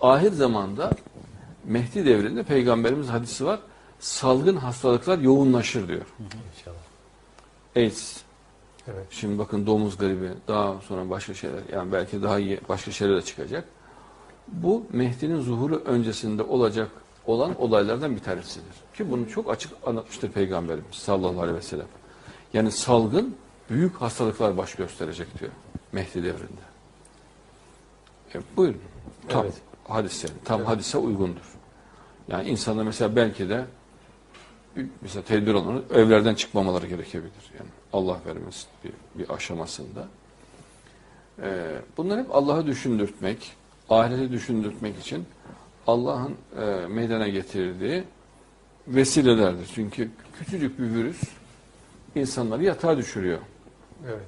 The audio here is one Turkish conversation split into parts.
ahir zamanda Mehdi devrinde peygamberimiz hadisi var. Salgın hastalıklar yoğunlaşır diyor. İnşallah. AIDS, Evet. Şimdi bakın domuz gribi, daha sonra başka şeyler, yani belki daha iyi başka şeyler de çıkacak. Bu Mehdi'nin zuhuru öncesinde olacak olan olaylardan bir tanesidir. Ki bunu çok açık anlatmıştır Peygamberimiz sallallahu aleyhi ve sellem. Yani salgın büyük hastalıklar baş gösterecek diyor Mehdi devrinde. E, buyurun. Tam Evet. Hadise, tam Evet. hadise uygundur. Yani insanlar mesela belki de mesela tedbir olmalı, evlerden çıkmamaları gerekebilir. Yani Allah vermesin bir, bir aşamasında. Ee, bunlar hep Allah'ı düşündürtmek, ahireti düşündürtmek için Allah'ın e, meydana getirdiği vesilelerdir. Çünkü küçücük bir virüs insanları yatağa düşürüyor. Evet.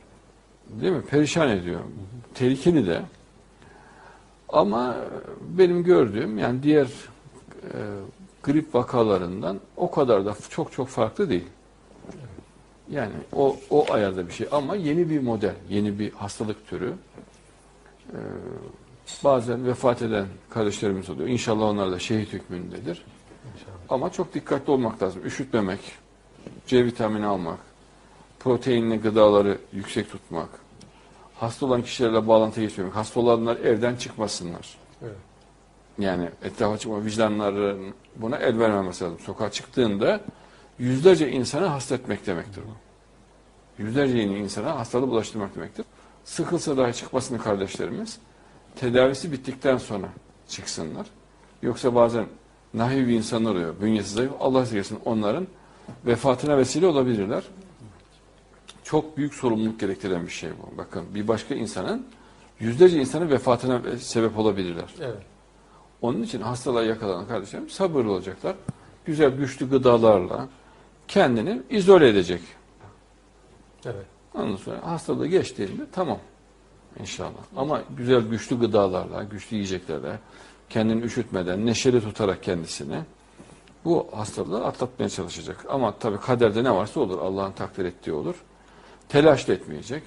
Değil mi? Perişan ediyor. Tehlikeli de. Ama benim gördüğüm yani diğer e, grip vakalarından o kadar da çok çok farklı değil. Yani o o ayarda bir şey ama yeni bir model, yeni bir hastalık türü. E, bazen vefat eden kardeşlerimiz oluyor. İnşallah onlar da şehit hükmündedir. İnşallah. Ama çok dikkatli olmak lazım. Üşütmemek, C vitamini almak, proteinli gıdaları yüksek tutmak, hasta olan kişilerle bağlantı geçmemek, hasta olanlar evden çıkmasınlar. Evet. Yani etrafa çıkma vicdanların buna el vermemesi lazım. Sokağa çıktığında yüzlerce insanı hasta etmek demektir bu. Yüzlerce yeni insana hastalığı bulaştırmak demektir. Sıkılsa dahi çıkmasını kardeşlerimiz tedavisi bittikten sonra çıksınlar. Yoksa bazen nahiv bir insanlar oluyor. Bünyesi zayıf. Allah esirgesin onların vefatına vesile olabilirler. Çok büyük sorumluluk gerektiren bir şey bu. Bakın bir başka insanın yüzlerce insanın vefatına sebep olabilirler. Evet. Onun için hastalığa yakalanan kardeşlerim sabırlı olacaklar. Güzel güçlü gıdalarla kendini izole edecek. Evet. Ondan sonra hastalığı geçtiğinde tamam inşallah. Ama güzel güçlü gıdalarla, güçlü yiyeceklerle, kendini üşütmeden, neşeli tutarak kendisini bu hastalığı atlatmaya çalışacak. Ama tabii kaderde ne varsa olur. Allah'ın takdir ettiği olur. Telaş etmeyecek.